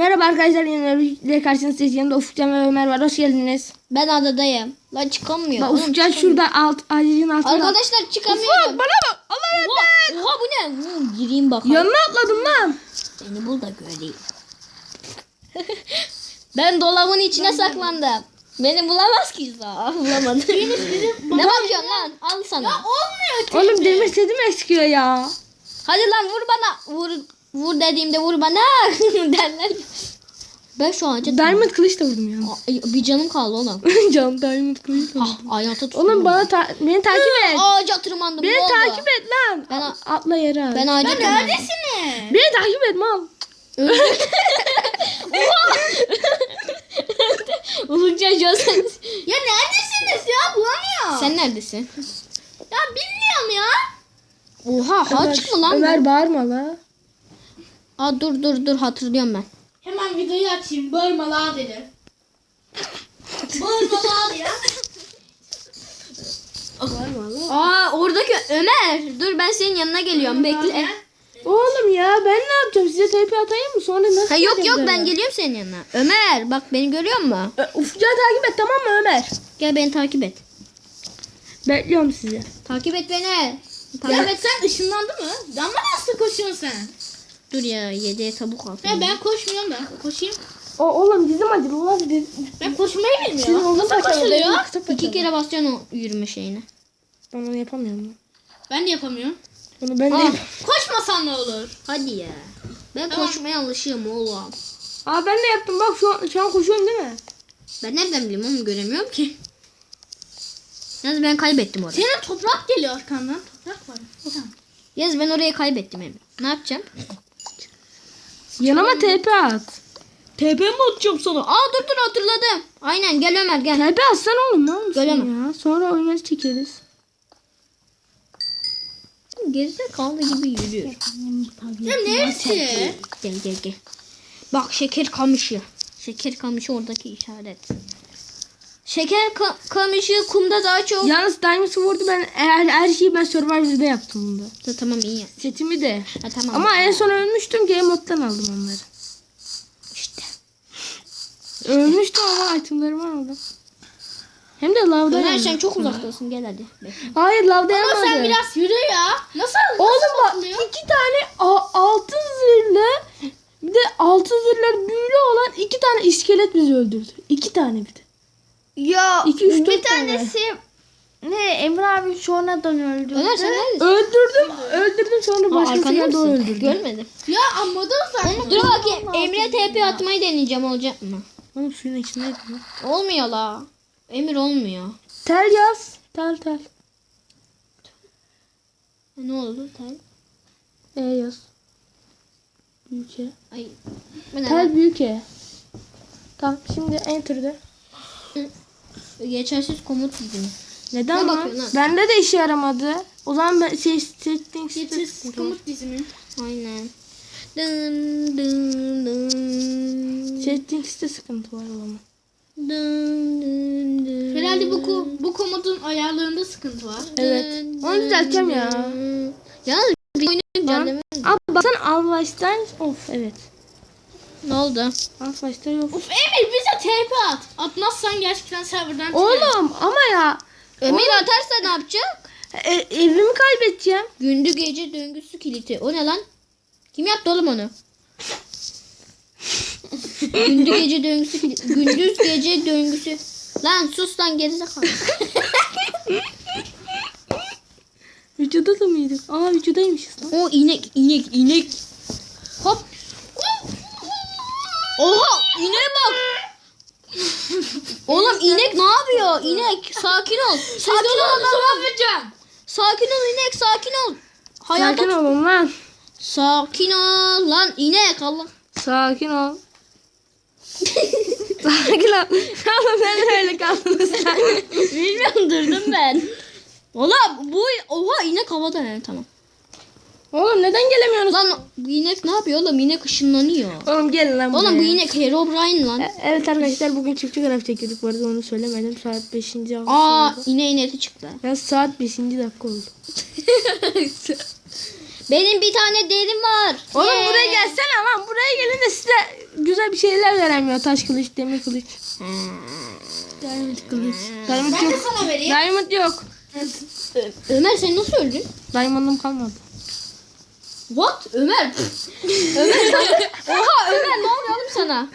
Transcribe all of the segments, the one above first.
Merhaba arkadaşlar yine karşınızdayız. Yanımda Ufukcan ve Ömer var. Hoş geldiniz. Ben adadayım. Lan çıkamıyor. Bak Ufukcan şurada alt ağacın altında. Arkadaşlar Ufuk çıkamıyorum. bana bak. Allah Oha, oha bu ne? Hı, gireyim bakalım. Yanına atladım lan. Beni bul da göreyim. ben dolabın içine saklandım. Beni bulamaz ki za. Bulamadım. ne bakıyorsun lan? Al sana. olmuyor. Oğlum demir sedim eskiyor ya. Hadi lan vur bana. Vur vur dediğimde vur bana. Derler. Ben şu ağaca Diamond kılıç da vurdum ya. Ay, bir canım kaldı oğlum. Canım diamond kılıç da vurdum. ah, ayağıta tuttum. Oğlum bana ta- beni takip et. Ağaca tırmandım. Beni takip et lan. Ben Atla yere at. Ben ağaca Ya tırmandım. neredesiniz? Beni takip et mal. Ulukcan şu an sen. Ya neredesiniz ya? Bulamıyorum. Sen neredesin? Ya bilmiyorum ya. Oha haç mı lan Ömer bağırma la. Aa dur dur dur hatırlıyorum ben. Hemen videoyu açayım. Bağırma la dedi. Bağırma la la. Aa oradaki Ömer. Dur ben senin yanına geliyorum bekle. Oğlum ya ben ne yapacağım? Size TP atayım mı? Sonra nasıl Ha yok yok ben geliyorum senin yanına. Ömer bak beni görüyor musun? Ö, takip et tamam mı Ömer? Gel beni takip et. Bekliyorum sizi. Takip et beni. Ya Tamam. evet sen ışınlandı mı? Ama nasıl koşuyorsun sen? Dur ya yediye tavuk al. Ya ben koşmuyorum da. Koşayım. O oğlum dizim acıdı lan. Diz, Ben koşmayı Senin bilmiyorum. omzun Nasıl kaçar, koşuluyor? benim kısa kaçar. İki kere basacaksın o yürüme şeyini. Ben onu yapamıyorum. lan. Ben de yapamıyorum. Onu ben de Aa. yap- Koşmasan ne olur? Hadi ya. Ben Tamam. koşmaya alışığım oğlum. Aa ben de yaptım bak şu an, şu an koşuyorum değil mi? Ben nereden bileyim onu göremiyorum ki. Yalnız ben kaybettim orayı. Senin toprak geliyor arkandan. Toprak var. Tamam. Yalnız ben orayı kaybettim Emre. Ne yapacağım? Yanıma TP at. TP mi atacağım sana? Aa dur dur hatırladım. Aynen gel Ömer gel. TP atsana oğlum ne olursun Gelemem. ya. Sonra oyunları çekeriz. Gerizekalı gibi yürüyor. Ya neresi? Gel gel gel. Bak şeker kamışı. Şeker kamışı oradaki işaret. Şeker ka- kamışı kumda daha çok. Yalnız Diamond Sword'u ben her, her şeyi ben Survivor'da yaptım bunda. Ta- tamam iyi. Setimi de. Ha, tamam. Ama en son ölmüştüm Game Mode'dan aldım onları. işte. Ölmüştüm ama itemlerimi aldım. Hem de lavda Ömer sen çok uzaktasın gel hadi. Bekle. Hayır lavda Ama yanmadı. sen biraz yürü ya. Nasıl? Oğlum bak iki tane altın zırhlı bir de altın zırhlar büyülü olan iki tane iskelet bizi öldürdü. İki tane bir de. Ya İki, üç, bir dört tane. tanesi ne Emre abi sonradan öldü. Ömer sen neredesin? Öldürdüm. Öldürdüm sonra başkası geldi o öldürdü. Görmedim. Ya amma da uzak. Dur bakayım. Emre TP atmayı deneyeceğim olacak mı? Oğlum suyun içindeydi. lan. Olmuyor la. Emir olmuyor. Tel yaz. Tel tel. Ha, Ne oldu? Tel. E yaz. Büyük E. Ay. Bu ne Tel büyük E. Tamam şimdi enter'de. Geçersiz komut dedim. Neden Ne lan? Bende de işe yaramadı. O zaman ben şey sıkıntı var. sıkımık dizimi. Aynen. Dın dın dın. Settings'te sıkıntı var o zaman. Dın dın dın. Herhalde bu ko- bu komutun ayarlarında sıkıntı var. Evet. Onu düzelteceğim ya. Bir oyunu güncelleme. Abi baksana Alvaç'tan of evet. Ne oldu? Alvaç'ta yok. Of Emir bize TP at. Atmazsan gerçekten serverdan çıkarım. Oğlum ama ya Ömer atarsa ne yapacak? e, evimi kaybedeceğim. Gündüz gece döngüsü kiliti. O ne lan? Kim yaptı oğlum onu? Gündüz gece döngüsü kiliti. Gündüz gece döngüsü. Lan sus lan gerizekalı. Vücuda da mıydık? Aa vücudaymışız lan. O inek inek inek. Oha ineğe bak. Oğlum inek ne yapıyor? İnek sakin ol. Sakin ol. Yapacağım? Sakin ol inek sakin ol. Hayata Sakin olun lan. Sakin ol lan inek Allah. Sakin ol. Sakin ol. Oğlum ben öyle kaldınız sen. Bilmiyorum durdum ben. Oğlum bu oha inek havada he tamam. Oğlum neden gelemiyorsunuz? Lan bu inek ne yapıyor oğlum? İnek ışınlanıyor. Oğlum gelin lan Oğlum bu buraya. inek Herobrine lan. E- Evet arkadaşlar bugün çiftçi graf çekiyorduk bu arada onu söylemedim. Saat 5. hafta Aa oldu. ineğin eti çıktı. Ya saat 5. dakika oldu. Benim bir tane derim var. Oğlum Yeah. buraya gelsene lan. Buraya gelin de siz de size güzel bir şeyler veremiyor. Taş kılıç, demir kılıç. Diamond kılıç. Diamond Ben de yok. sana vereyim. Diamond yok. Ömer sen nasıl öldün? Diamond'ım kalmadı. What? Ömer. Ömer bana... Oha Ömer ne oluyor oğlum sana?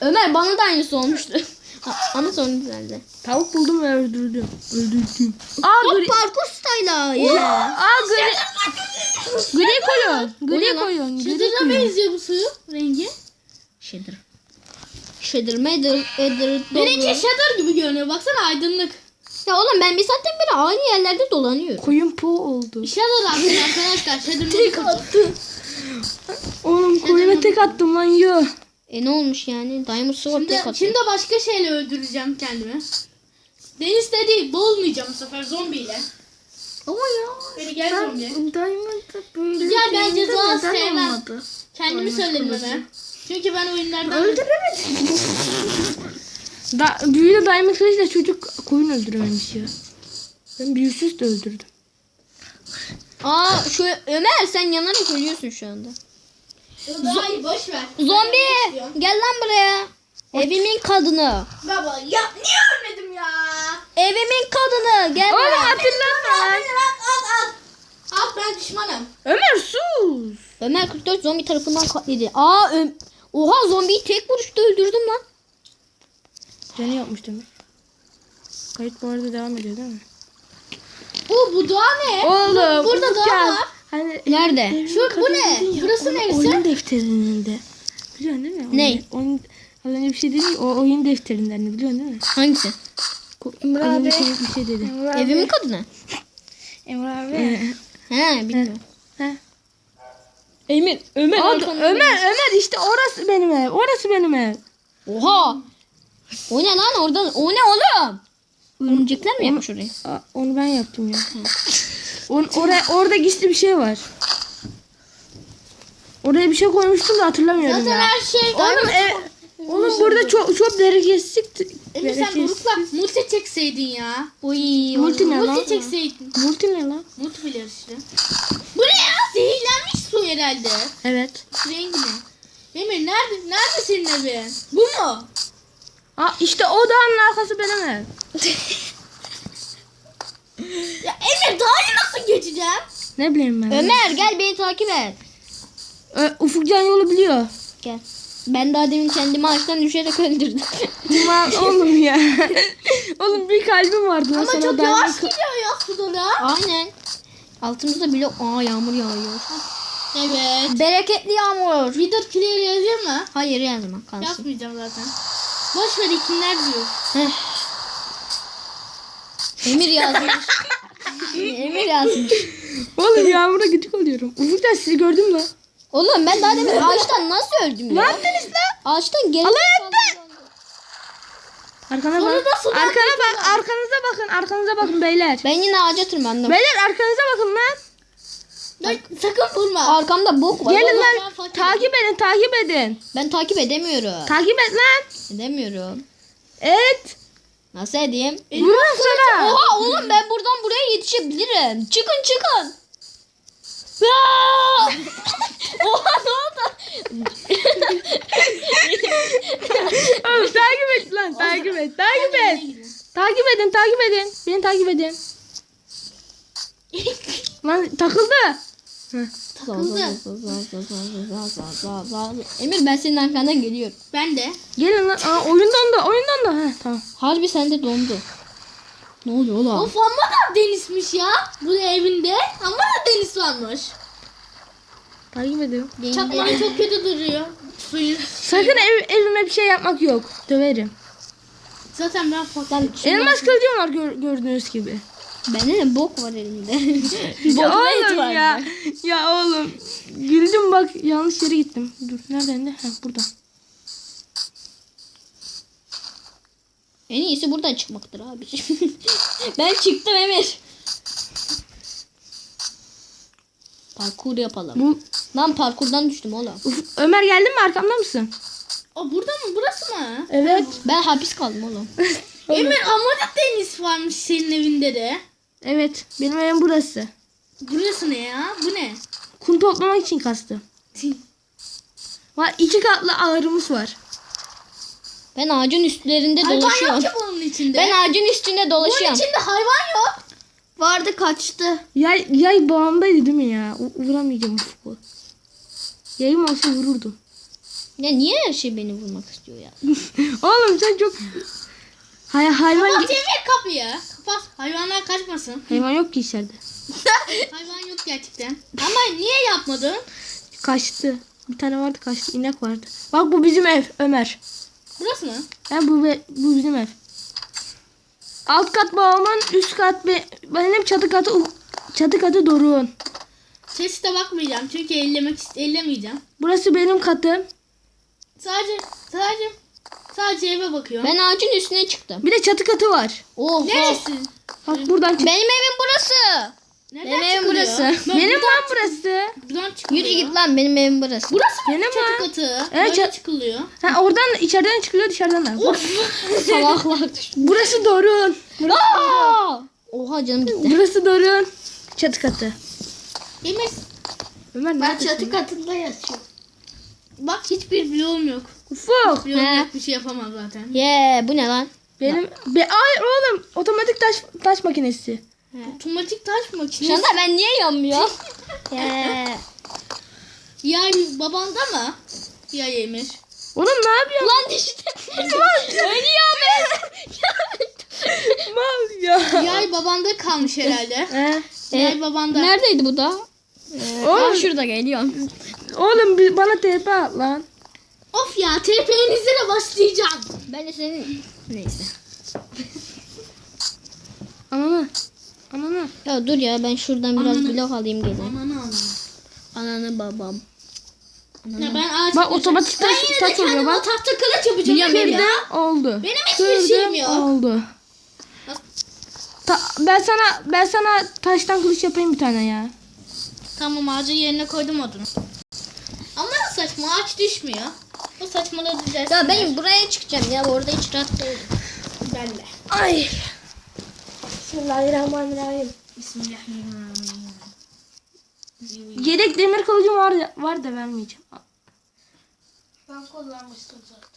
Ömer bana da aynısı olmuştu. Ama sonra düzeldi. Tavuk buldum ve öldürdüm. Öldürdüm. Aa gri. parkur style'a. Yeah. Aa gri. Gri koyun. Gri koyun. Koyun. benziyor bu suyu rengi. Shader. Shader, Mader, Eder, Benimki shader gibi görünüyor. Baksana aydınlık. Ya oğlum ben bir saatten beri aynı yerlerde dolanıyorum. Koyun po oldu. Shader aslında arkadaşlar. Shader tek attı. Oğlum koyuna tek attım lan yo. E ne olmuş yani? Diamond Sword Şimdi, tek atıyor. şimdi başka şeyle öldüreceğim kendimi. Denizde değil, boğulmayacağım bu sefer zombiyle. Ama ya. Beni gel zombi. Diamond'da böyle Ya ben değildi, ceza neden sevmem. olmadı? Kendimi söyledim hemen. Çünkü ben oyunlardan... Öldüremedim. da, büyülü Diamond kılıçla çocuk koyun öldürememiş ya. Ben büyüsüz de öldürdüm. Aa şu Ömer sen yanarak ölüyorsun şu anda. İyi boş ver. Zombi gel lan buraya. Evimin kadını. Baba ya niye ölmedim ya? Evimin kadını gel Oğlum buraya. hatırlatma lan. At at at. At ben düşmanım. Ömer sus. Ömer 44 zombi tarafından katledildi. Aa Ö- Oha zombiyi tek vuruşta öldürdüm lan. Seni yapmış demek. Kayıt bu arada devam ediyor değil mi? Bu bu doğa ne? Oğlum. Burada gel. var. Hani Nerede? Şu bu ne? Burası neresi? Oyun defterinde. Biliyorsun değil mi? Ne? Oyun, oyun, az önce bir şey dedi. O oyun defterinden biliyorsun değil mi? Hangisi? Ko- Az önce şey, bir şey dedi. Evimin kadını. Emre abi. He bilmiyorum. He. Emir Ömer Oldu. Ömer Ömer işte orası benim ev. Orası benim ev. Oha. O ne lan orada? O ne oğlum? Örümcekler mi yapmış orayı? Aa, onu ben yaptım ya. On, oraya, orada gizli bir şey var. Oraya bir şey koymuştum da hatırlamıyorum Zaten ya. her şey. Oğlum, ev, oğlum burada çok çok bereketsizlik. Emir sen Doruk'la multi çekseydin ya. Uy, Multi ne lan? Multi çekseydin. Multi ne lan? Multiplayer işte. Bu ne ya? Zehirlenmiş su herhalde. Evet. Rengi ne? Emir nerede? Nerede senin evin? Bu mu? Aa, işte o dağın arkası benim ev. Ya Emir daha iyi nasıl geçeceğim? Ne bileyim ben. Ömer gel beni takip et. Ö, Ufukcan yolu biliyor. Gel. Ben daha demin kendimi ağaçtan düşerek öldürdüm. Aman oğlum ya. oğlum bir kalbim vardı. lan Ama sana çok ben- yavaş gidiyor ya suda da. Aynen. Altımızda bile aa yağmur yağıyor. Evet. Bereketli yağmur. Reader clear yazayım mı? Hayır yazma kalsın. Yapmayacağım zaten. Boş ver ikinler diyor. Heh. Emir yazmış. Emir yazmış. Oğlum yağmura gıcık oluyorum. Ufukcan sizi gördüm lan. Oğlum ben daha demin ağaçtan nasıl öldüm Ne ya? yaptınız lan? Ağaçtan geri Allah Arkana bak. Arkana bak. Arkanıza bakın. Arkanıza bakın beyler. Ben yine ağaca tırmandım. Beyler arkanıza bakın lan. Dur, sakın vurma. Arkamda bok var. Gelin lan. Takip edin. Takip edin. Ben takip edemiyorum. Takip et lan. Edemiyorum. Et. Nasıl edeyim? Vurun sana. Oha oğlum ben buradan buraya yetişebilirim. Çıkın çıkın. Aa! Oha ne oldu? Oğlum takip et lan. Takip et. Takip et. Takip edin. Takip edin. Beni takip edin. Lan takıldı. Emir ben senin arkandan geliyorum. Ben de. Gelin lan. Aa, oyundan da. Oyundan da. Heh, tamam. Harbi sende dondu. Ne oluyor oğlum? Of amma da denizmiş ya. Bu evinde. Amma da deniz varmış. Takip ediyorum. Çakmak çok kötü duruyor. Suyu. Sakın ev, evime bir şey yapmak yok. Döverim. Zaten ben fakirim. Elmas kılıcım var gör- gördüğünüz gibi. Bende de bok var elimde. Ya Bokla et oğlum var. ya. Ya oğlum. Güldüm bak yanlış yere gittim. Dur nereden de? Ha burada. En iyisi buradan çıkmaktır abi. ben çıktım Emir. Parkur yapalım. Bu Lan parkurdan düştüm oğlum. Uf, Ömer geldin mi arkamda mısın? O burada mı? Burası mı? Evet. Ben hapis kaldım oğlum. Emir da deniz varmış senin evinde de. Evet. Benim evim burası. Burası ne ya? Bu ne? Kum toplamak için kastım. Var iki katlı ağrımız var. Ben ağacın üstlerinde Hayvan dolaşıyorum. yok ki bunun içinde. Ben ağacın üstünde bunun dolaşıyorum. içinde hayvan yok. Vardı kaçtı. Yay, yay bağımdaydı değil mi ya? U- vuramayacağım ufku. Yayım olsa vururdum. Ya niye her şey beni vurmak istiyor ya? Oğlum sen çok... Hay hayvan Kapat Emir kapıyı. Kapat. Hayvanlar kaçmasın. hayvan yok ki içeride. Hayvan yok gerçekten. Ama niye yapmadın? Kaçtı. Bir tane vardı kaçtı. İnek vardı. Bak bu bizim ev Ömer. Burası mı? Ha, bu, bu bizim ev. Alt kat babamın üst kat be, benim çatı katı çatı katı Doruk'un. Sesle bakmayacağım çünkü ellemek ellemeyeceğim. Burası benim katım. Sadece sadece sadece eve bakıyorum. Ben ağacın üstüne çıktım. Bir de çatı katı var. Oha. Neresi? Bak buradan çık. Benim evim burası. Nereden Benim evim çıkılıyor? burası. Ben Benim buradan, lan burası. buradan çıkılıyor. Yürü git lan benim evim burası. Burası mı? Benim Çatı katı. Evet, Böyle çat- çıkılıyor. Ha oradan içeriden çıkılıyor dışarıdan da. Bur- Salaklar düştü. burası Doruk'un. Burası, Aa! Oha canım gitti. burası Doruk'un çatı katı. Emir Ömer neredesin? katında yatıyorum. Bak hiçbir bloğum yok. Ufuk. Bloğum He. yok bir şey yapamam zaten. Ye bu ne lan? Benim be ay oğlum otomatik taş taş makinesi. Otomatik taş Şu makinesi. anda ben niye yanmıyorum? Ye. Yay babanda mı? Yay Emir. Oğlum ne yapıyorsun? Lan işte. Ölüyor ben. Mal ya. Yay babanda kalmış herhalde. He. Yay babanda. Neredeydi bu da? Ee, Oğlum. şurada geliyorum. Oğlum bir bana TP at lan. Of ya TP'nizle başlayacağım. Ben de senin... Neyse. Ananı. Ananı. Ya dur ya ben şuradan biraz Ananı- blok alayım geleyim. Ananı ananı. Ananı babam. Ya ben ağaç Bak otomatik taş, yine de taş oluyor kendime bak. tahta kılıç yapacağım. Biliyorum, Emir ya. Oldu. Benim hiçbir şeyim yok. Oldu. Ta- ben sana ben sana taştan kılıç yapayım bir tane ya. Tamam ağacın yerine koydum odunu. Saçma ağaç düşmüyor. Bu saçmalığı düzelsin. Ya ben buraya çıkacağım ya orada hiç rahat değilim. ben de. Ay. Bismillahirrahmanirrahim. Bismillahirrahmanirrahim. Yedek demir kılıcım var da, var da vermeyeceğim. Ben kullanmıştım zaten.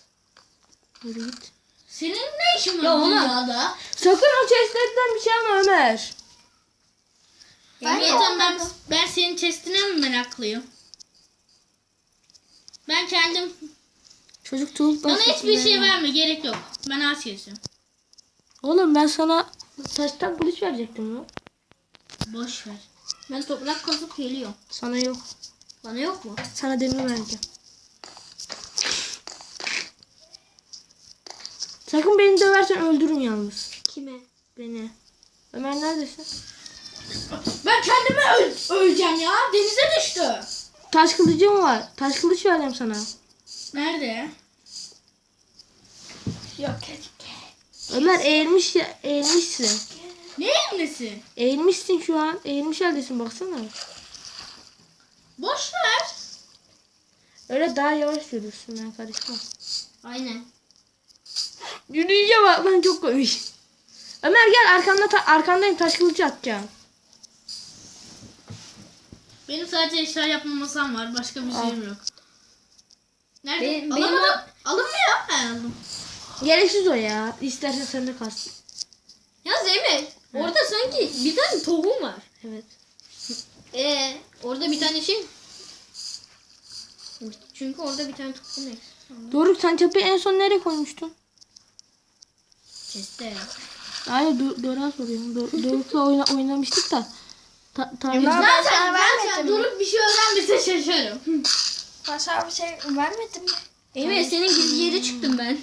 Yürü git. Senin ne işin var Ya dünyada? Sakın o chestlerden bir şey alma Ömer. Ben zaten ben, ben senin chestine mi meraklıyım? Ben kendim Çocuk tuğluk bana hiçbir şey verme gerek yok. Ben kesiyorum. Oğlum ben sana taştan kılıç verecektim ya. Boş ver. Ben toprak kazıp geliyorum. Sana yok. Bana yok mu? Sana demir vereceğim. Sakın beni döversen öldürün yalnız. Kime? Beni. Ömer neredesin? Ben kendime öl- öleceğim ya. Denize düştü. Taş kılıcım var. Taş kılıç vereceğim sana. Nerede? Yok. Ömer eğilmiş ya, eğilmişsin. Ne emresi? Eğilmişsin şu an. Eğilmiş haldesin baksana. Boş ver. Öyle daha yavaş yürürsün ben karışmam. Aynen. Yürüyüşe bak lan çok komik. Ömer gel arkanda ta- arkandayım taş kılıcı atacağım. Benim sadece eşya yapma masam var. Başka bir şeyim yok. Nerede? Benim- Alamadım. benim Alınmıyor. Ben aldım. Gereksiz o ya. İstersen sende kalsın. Ya Zemre orada sanki bir tane tohum var. Evet. Ee, orada bir tane şey. Çünkü orada bir tane tohum eksik. Doruk sen çapıyı en son nereye koymuştun? Chest'te. Hayır Do- Doruk'a soruyorum. Do- Doruk'la oyna- oynamıştık da. Ta- ta- Zaten, zaten durup bir şey öğrenmese şaşarım. Başka bir şey vermedin mi? Emre senin gizli yere çıktım ben.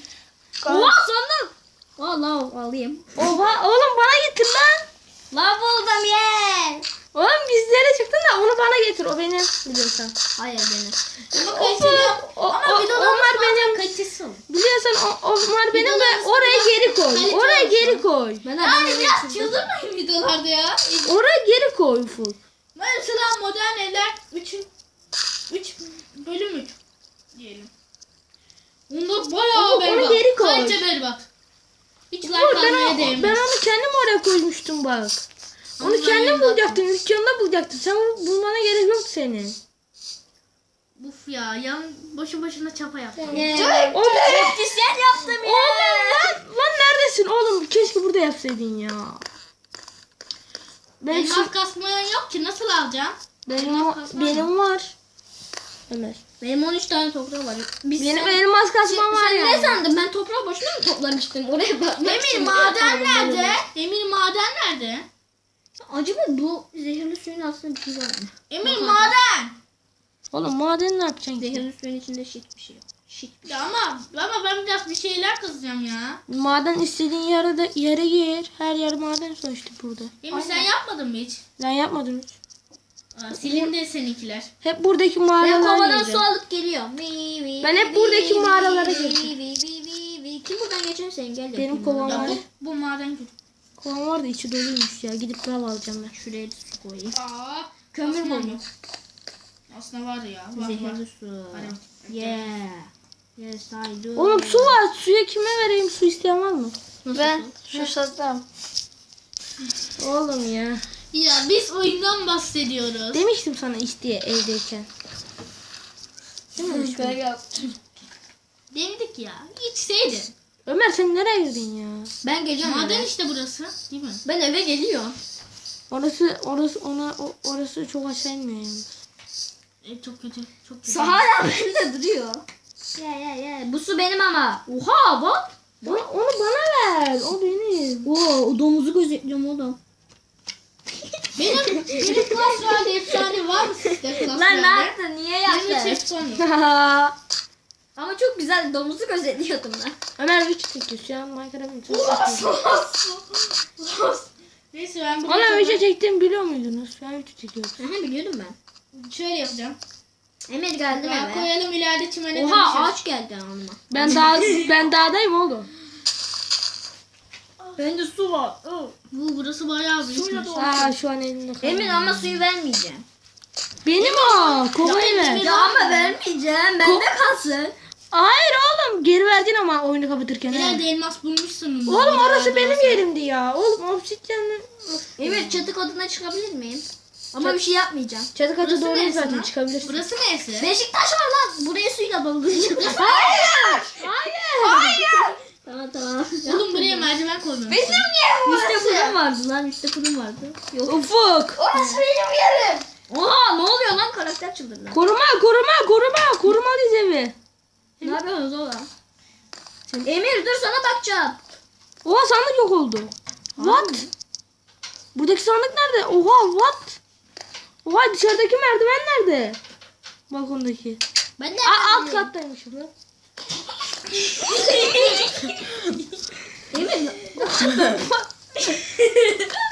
Oha sandım. Aa lav alayım. Oha oğlum bana getir lan. Lav buldum ye. Oğlum bizlere çıktın da onu bana getir. O benim biliyorsan. Hayır benim. Yok. o, Ama o- onlar benim. olur. Biliyorsan o, onlar benim ve oraya geri koy. kaliteli Oraya geri koy. Ben Yani biraz çıldırmayın videolarda ya. Oraya geri koy full. Mesela modern evler 3 3 bölüm 3 diyelim. Bunda bayağı onu berbat. geri koy. Kalite berbat. Hiç like ben, o- ben onu kendim oraya koymuştum bak. Onu kendim yeni bulacaktın. Dükkanında bulacaktın. Sen bulmana gerek yok senin. Bu ya. Yan boşu boşuna çapa yaptım. Oğlum, Pratisyen yaptım ya. oğlum lan, lan neredesin oğlum? Keşke burada yapsaydın ya. Ben şu, Elmas kasmayan yok ki nasıl alacağım? benim, elmas benim var. Ömer. Benim 13 tane toprağı var. Biz Benim elmas kasmam var sen ya. ne sandın? Ben toprağı boşuna mı toplamıştım? Oraya bakmak Emir için maden nerede? ben Emir maden nerede? Acaba bu zehirli suyun aslında bir şey var mı? Emir maden. Oğlum maden ne yapacaksın ki? Zehirli suyun içinde shit bir şey yok. Shit. Ya ama ama ben biraz bir şeyler kazacağım ya. Maden istediğin yere de yere gir. Her yer maden sonuçta burada. Emir sen yapmadın mı hiç? Ben yapmadım hiç. Aa, silindi seninkiler. Hep buradaki Ben mağaralara kovadan gireceğim. su alıp geliyorum. Vi, vi, Ben hep vi, buradaki vi, mağaralara vi, gireceğim. vi, vi, vi, vi. Kim buradan geçer sen gel. Benim kovam. Ya var. bu, bu maden kötü. Kovan var da içi doluymuş ya. Gidip lav alacağım ben. Şuraya da su koyayım. Aa, Kömür aslında buldum. yok. Aslında var ya. Var var. Zehirli su. Hadi. Yeah. Yes I do. Oğlum su var. Suya kime vereyim? Su isteyen var mı? Nasıl Ben su? susadım. Oğlum ya. Ya biz oyundan bahsediyoruz. Demiştim sana isteye evdeyken. Ben yaptım. Demedik ya. İçseydin. Ömer sen nereye girdin ya? Ben geliyorum Maden işte burası. Değil mi? Ben eve geliyorum. Orası orası ona o- orası çok aşağı inmiyor yalnız. E, çok kötü. Çok kötü. Su hala bende duruyor. Ya ya ya. Bu su benim ama. Oha bak. Bana, onu bana ver. O benim. Oo, o domuzu gözetliyorum oğlum. Benim, benim Royale efsane var mı sizde Lan Royale? nerede? Niye Benim hiç yaptın? efsane. Ama çok güzel domuzu gözetliyordum ben. Ömer video çekiyor şu an Minecraft'ın Neyse ben Ona burada video çektiğimi biliyor muydunuz? Ben video çekiyorum. Aha biliyordum ben. şöyle yapacağım. Emir geldi Ya eve. koyalım ileride çimene Oha ağaç geldi anıma. Ben dağ ben dağdayım oğlum. Bende su var. Bu burası bayağı büyükmüş. Aa şu an elimde kaldı. Emir ama suyu vermeyeceğim. Benim o. Kovayı Ya, ver. Ya ama vermeyeceğim. Bende kalsın. Hayır oğlum geri verdin ama oyunu kapatırken. ha. İleride elmas bulmuşsun. Oğlum orası benim yerimdi ya. Oğlum obsidyenle. Emir çatı oduna çıkabilir miyim? Ama bir şey yapmayacağım. Çatı katı Burası doğru neresi zaten lan? çıkabilirsin. Burası neresi? Beşiktaş var lan. Buraya suyla dolduracağım. Hayır. Hayır. tamam tamam. Oğlum buraya merdiven koymamışsın. Üstte fırın vardı lan. Üstte fırın vardı. Yok. Ufuk. Orası benim yerim. Oha ne oluyor lan? Karakter çıldırdı. Koruma koruma koruma. Koruma diz evi. Ne yapıyorsunuz oğlum? Emir dur sana bakacağım. Oha sandık yok oldu. What? Buradaki sandık nerede? Oha what? Oha dışarıdaki merdiven nerede? Balkondaki. Ben de Aa, alt kattaymışım lan. Emir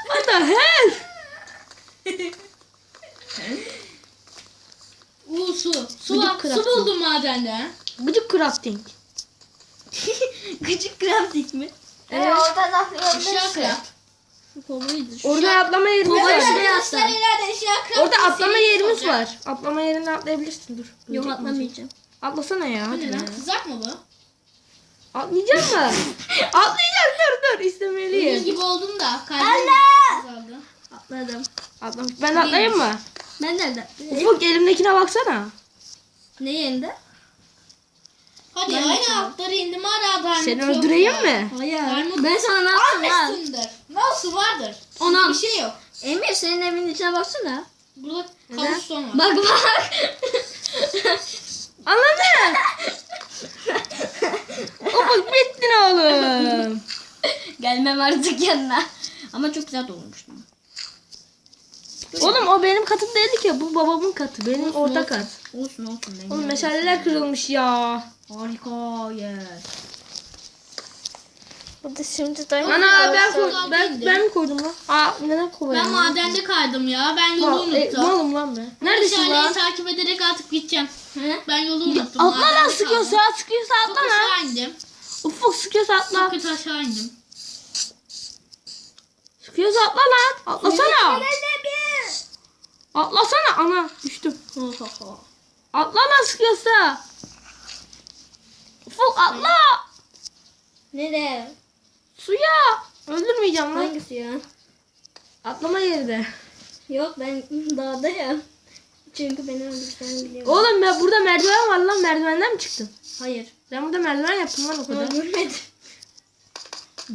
What the hell? Uuu su. Su, su buldum madende. Gıcık crafting. gıcık grafik mi? Evet. oradan Işığa atlayabilirsin. craft. Kovaydı. Orada atlama yerimiz var. atsam. ileride ışığa craft. Orada atlama yerimiz var. Atlama yerine atlayabilirsin dur. Yok atlamayacağım. Atlasana ya. Bu hadi ne ya. lan? Kızak mı bu? Atlayacak mı? Atlayacak dur dur Benim istemeliyim. gibi oldum da. Kalbim azaldı. Atladım. Atlam ben atlayayım mı? Ben nerede? Ufuk elimdekine baksana. Ne yerinde? Hadi Ben aynı altları indim hala diamond Seni yok öldüreyim ya. mi? Hayır. Diamond Ben sana ne yaptım lan? Nasıl vardır? Anam. Bir şey yok. Emir senin evinin içine baksana. Burada kabuston var. Bak bak. Anladın? Ufuk bittin oğlum. Gelmem artık yanına. Ama çok güzel dolmuştu. Oğlum o benim katım değildi ki. Bu babamın katı. Benim orta kat. Olsun olsun. Ben Oğlum meşaleler kırılmış ya. Harika yes. Bu da şimdi de Ana ben koy, ben, değildi. ben mi koydum lan? Aa neden koyayım? Ben madende kaydım ya. Ben yolu e, unuttum. malım lan ben. Neredesin Meşaleyi lan? takip ederek artık gideceğim. He? Ben yolu unuttum. Atla lan sıkıyorsa kaldım. sıkıyorsa Çok atla lan. aşağı indim. Ufuk sıkıyorsa atla. Çok kötü aşağı indim. Sıkıyorsa atla lan. Atlasana. Atlasana ana düştüm. Atla lan sıkıyorsa. Ufuk atla. Nereye? Suya. Öldürmeyeceğim lan. Hangisi ya? Atlama yeri de. Yok ben dağdayım. Çünkü beni öldüreceğini biliyorum. Oğlum ben burada merdiven var lan merdivenden mi çıktın? Hayır. Ben burada merdiven yaptım lan o kadar. Öldürmedi.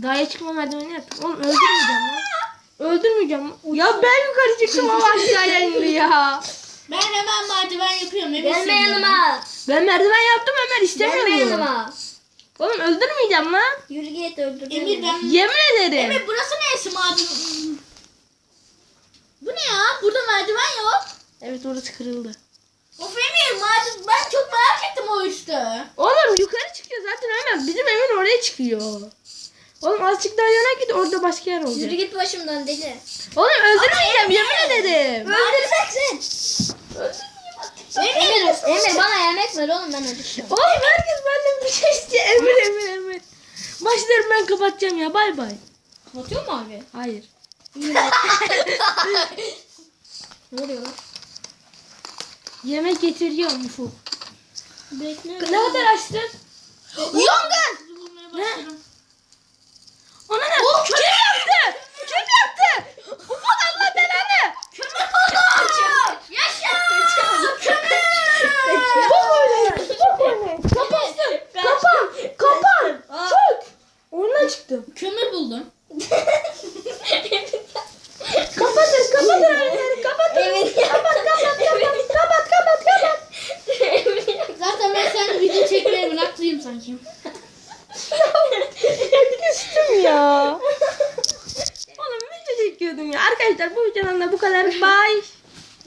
Dağa çıkma merdiveni yaptım. Oğlum öldürmeyeceğim lan. Öldürmeyeceğim. Ya ben yukarı çıktım ama aşağıya indi ya. Ben hemen merdiven yapıyorum. eminsin Gelme yanıma. Ben merdiven yaptım Ömer istemiyor Gelme yanıma. Oğlum öldürmeyeceğim lan. Yürü git öldür Emir ben... Yemin ederim. Emir burası neresi maden? Bu ne ya? Burada merdiven yok. Evet orası kırıldı. Of Emir maden... Ben çok merak ettim o üstü. Oğlum yukarı çıkıyor zaten Ömer. Bizim evin oraya çıkıyor. Oğlum azıcık daha yana git orada başka yer olacak. Yürü git başımdan deli. Oğlum öldürmeyeceğim yemin ederim. Öldüreceksin. Emir, Emir bana yemek ver oğlum ben acıktım. Oğlum herkes benden bir şey istiyor. Emir emir emir. Başlarım ben kapatacağım ya bay bay. Kapatıyor mu abi? Hayır. ne oluyor lan? Yemek getiriyor Ufuk. Bekle. Ne kadar açtın? Yangın! Sizi bulmaya başladım. Ona ne? Kim yaptı? Kim yaptı? Ufuk Allah belanı. Kömür buldum! Yaşa! Kömür! Bak öyle. Bak öyle. Kapatsın. Kapan. Kapan. Çök. Çıktım. Kömür buldum. Kapatın. Kapatın önleri. Kapatın. Emir. Kapat kapat kapat. Kapat kapat kapat. Zaten ben senin video çekmeye bıraktıyım sanki. Küstüm ya. Oğlum video çekiyordum ya. Arkadaşlar bu videodan da bu kadar. Bye.